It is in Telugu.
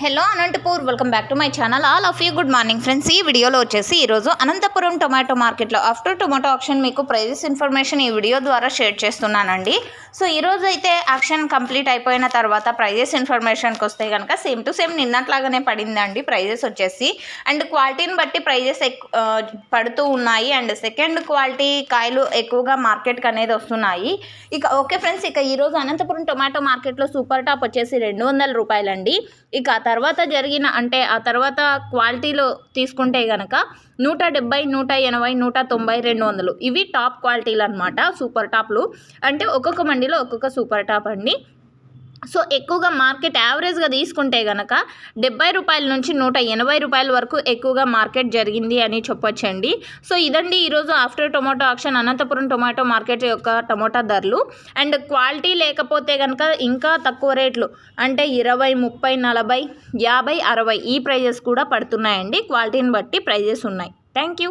Hello Anantapur welcome back to my channel all of you good morning friends ఈ వీడియోలో వచ్చేసి ఈరోజు అనంతపురం టొమాటో మార్కెట్లో ఆఫ్టర్ టొమాటో ఆప్షన్ మీకు ప్రైజెస్ ఇన్ఫర్మేషన్ ఈ వీడియో ద్వారా షేర్ చేస్తున్నానండి. సో ఈరోజు అయితే ఆప్షన్ కంప్లీట్ అయిపోయిన తర్వాత ప్రైజెస్ ఇన్ఫర్మేషన్కి వస్తే కనుక సేమ్ టు సేమ్ నిన్నట్లాగానే పడిందండి. ప్రైజెస్ వచ్చేసి అండ్ క్వాలిటీని బట్టి ప్రైజెస్ ఎక్కు పడుతూ ఉన్నాయి. అండ్ సెకండ్ క్వాలిటీ కాయలు ఎక్కువగా మార్కెట్కి అనేది వస్తున్నాయి. ఇక ఓకే ఫ్రెండ్స్ ఇక ఈరోజు అనంతపురం టొమాటో మార్కెట్లో సూపర్ టాప్ వచ్చేసి రెండు వందల రూపాయలండి. ఇక తర్వాత జరిగిన అంటే ఆ తర్వాత క్వాలిటీలో తీసుకుంటే గనక నూట డెబ్బై నూట ఎనభై నూట తొంభై రెండు వందలు. ఇవి టాప్ క్వాలిటీలు అనమాట సూపర్ టాప్లు. అంటే ఒక్కొక్క మండిలో ఒక్కొక్క సూపర్ టాప్ అండి. సో ఎక్కువగా మార్కెట్ యావరేజ్గా తీసుకుంటే గనక డెబ్బై రూపాయల నుంచి నూట ఎనభై రూపాయల వరకు ఎక్కువగా మార్కెట్ జరిగింది అని చెప్పొచ్చండి. సో ఇదండి ఈరోజు after tomato auction Anantapuram tomato market యొక్క టొమాటో ధరలు. అండ్ క్వాలిటీ లేకపోతే కనుక ఇంకా తక్కువ రేట్లు అంటే ఇరవై ముప్పై నలభై యాభై అరవై ఈ ప్రైజెస్ కూడా పడుతున్నాయండి. క్వాలిటీని బట్టి ప్రైజెస్ ఉన్నాయి. Thank you